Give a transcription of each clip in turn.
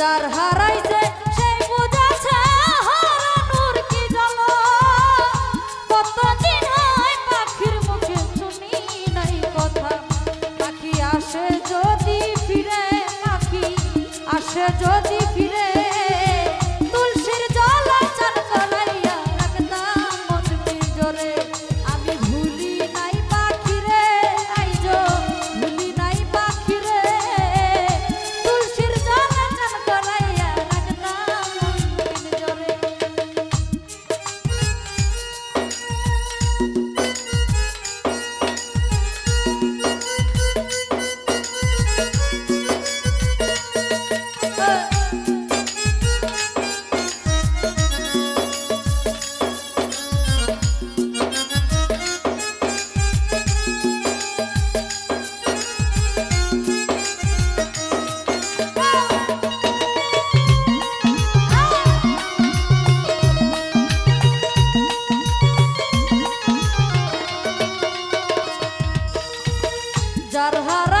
যার হারাইছে সেই বুঝাছে হারানোর কি জাল। কতদিন হয় পাখির মুখে শুনি নাই কথা। পাখি আসে যদি ফিরে, পাখি আসে যদি ফিরে যার হার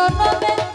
yo no me entiendo.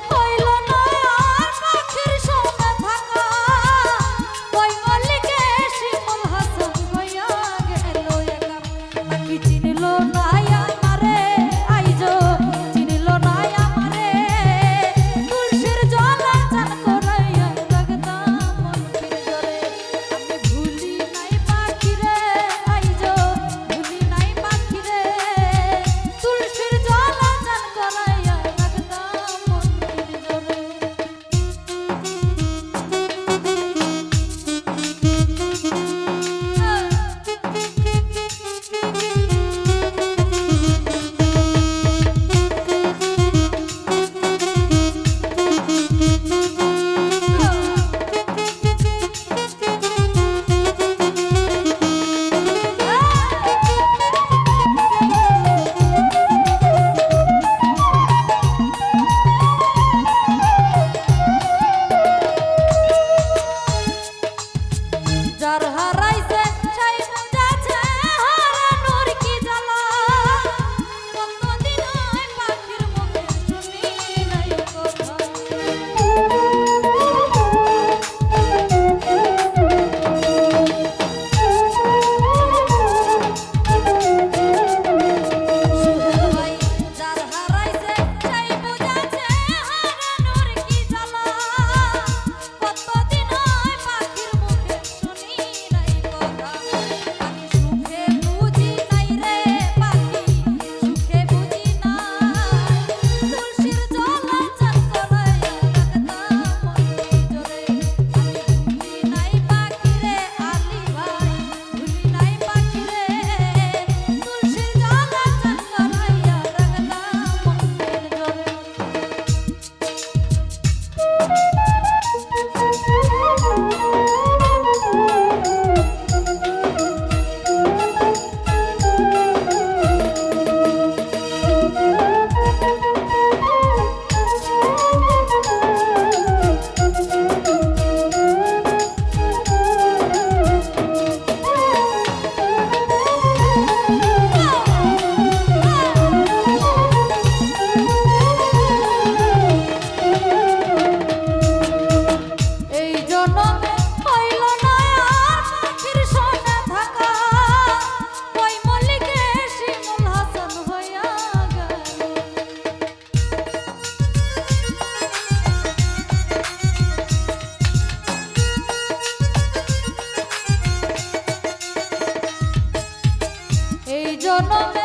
moment.